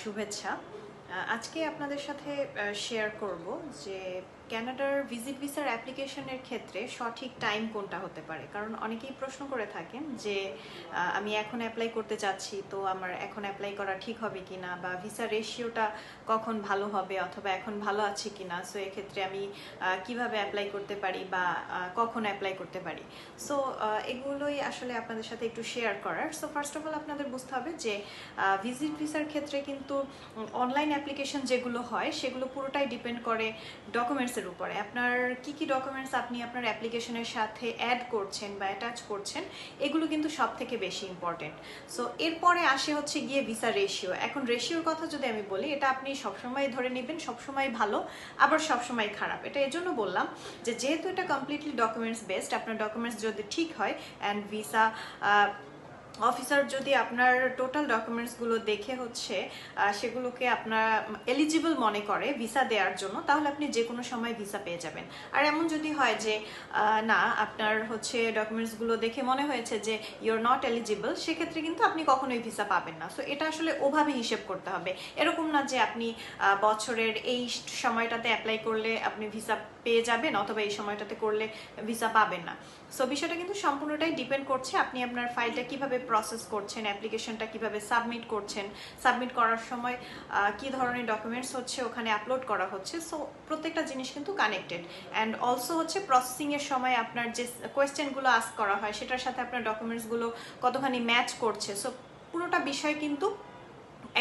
শুভেচ্ছা। আজকে আপনাদের সাথে শেয়ার করব যে ক্যানাডার ভিজিট ভিসার অ্যাপ্লিকেশনের ক্ষেত্রে সঠিক টাইম কোনটা হতে পারে। কারণ অনেকেই প্রশ্ন করে থাকেন যে আমি এখন অ্যাপ্লাই করতে চাচ্ছি তো আমার এখন অ্যাপ্লাই করা ঠিক হবে কিনা বা ভিসা রেশিওটা কখন ভালো হবে অথবা এখন ভালো আছে কিনা? সো এক্ষেত্রে আমি কীভাবে অ্যাপ্লাই করতে পারি বা কখন অ্যাপ্লাই করতে পারি? সো এগুলোই আসলে আপনাদের সাথে একটু শেয়ার করার। সো ফার্স্ট অফ অল আপনাদের বুঝতে হবে যে ভিজিট ভিসার ক্ষেত্রে কিন্তু অনলাইন অ্যাপ্লিকেশন যেগুলো হয়, সেগুলো পুরোটাই ডিপেন্ড করে ডকুমেন্টসের উপরে। আপনার কি কি ডকুমেন্টস আপনি আপনার অ্যাপ্লিকেশনের সাথে অ্যাড করছেন বা অ্যাটাচ করছেন, এগুলো কিন্তু সব থেকে বেশি ইম্পর্টেন্ট সো এরপরে আসে হচ্ছে গিয়ে ভিসা রেশিও এখন রেশিওর কথা যদি আমি বলি, এটা আপনি সবসময় ধরে নেবেন, সবসময় ভালো, আবার সবসময় খারাপ। এটা এজন্য বললাম যে, যেহেতু এটা কমপ্লিটলি ডকুমেন্টস বেসড আপনার ডকুমেন্টস যদি ঠিক হয় অ্যান্ড ভিসা অফিসার যদি আপনার টোটাল ডকুমেন্টসগুলো দেখে হচ্ছে সেগুলোকে আপনার এলিজিবল মনে করে ভিসা দেওয়ার জন্য, তাহলে আপনি যে কোনো সময় ভিসা পেয়ে যাবেন। আর এমন যদি হয় যে না, আপনার হচ্ছে ডকুমেন্টসগুলো দেখে মনে হয়েছে যে ইউর নট এলিজিবল সেক্ষেত্রে কিন্তু আপনি কখনোই ভিসা পাবেন না। সো এটা আসলে ওভাবে হিসেব করতে হবে। এরকম না যে আপনি বছরের এই সময়টাতে অ্যাপ্লাই করলে আপনি ভিসা পেয়ে যাবেন অথবা এই সময়টাতে করলে ভিসা পাবেন না। সো বিষয়টা কিন্তু সম্পূর্ণটাই ডিপেন্ড করছে আপনি আপনার ফাইলটা কীভাবে প্রসেস করছেন অ্যাপ্লিকেশনটা কীভাবে সাবমিট করছেন সাবমিট করার সময় কি ধরনের ডকুমেন্টস হচ্ছে ওখানে আপলোড করা হচ্ছে। সো প্রত্যেকটা জিনিস কিন্তু কানেক্টেড অ্যান্ড অলসো হচ্ছে প্রসেসিংয়ের সময় আপনার যে কোয়েশ্চেনগুলো আস্ক করা হয়, সেটার সাথে আপনার ডকুমেন্টসগুলো কতখানি ম্যাচ করছে। সো পুরোটা বিষয় কিন্তু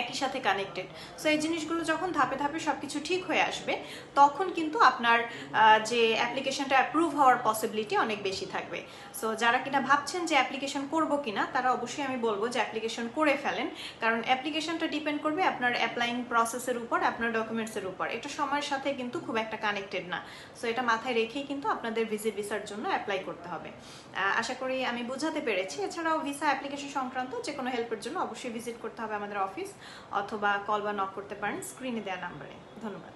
একই সাথে কানেক্টেড সো এই জিনিসগুলো যখন ধাপে ধাপে সবকিছু ঠিক হয়ে আসবে, তখন কিন্তু আপনার যে অ্যাপ্লিকেশনটা অ্যাপ্রুভ হওয়ার পসিবিলিটি অনেক বেশি থাকবে। সো যারা কিনা ভাবছেন যে অ্যাপ্লিকেশন করব কিনা, তারা অবশ্যই আমি বলব যে অ্যাপ্লিকেশন করে ফেলেন। কারণ অ্যাপ্লিকেশনটা ডিপেন্ড করবে আপনার অ্যাপ্লাইং প্রসেসের উপর, আপনার ডকুমেন্টসের উপর। এটা সময়ের সাথে কিন্তু খুব একটা কানেক্টেড না। সো এটা মাথায় রেখেই কিন্তু আপনাদের ভিজিট ভিসার জন্য অ্যাপ্লাই করতে হবে। আশা করি আমি বোঝাতে পেরেছি। এছাড়াও ভিসা অ্যাপ্লিকেশন সংক্রান্ত যে কোনো হেল্পের জন্য অবশ্যই ভিজিট করতে হবে আমাদের অফিস অথবা কল বা নক করতে পারেন স্ক্রিনে দেওয়া নাম্বারে ধন্যবাদ।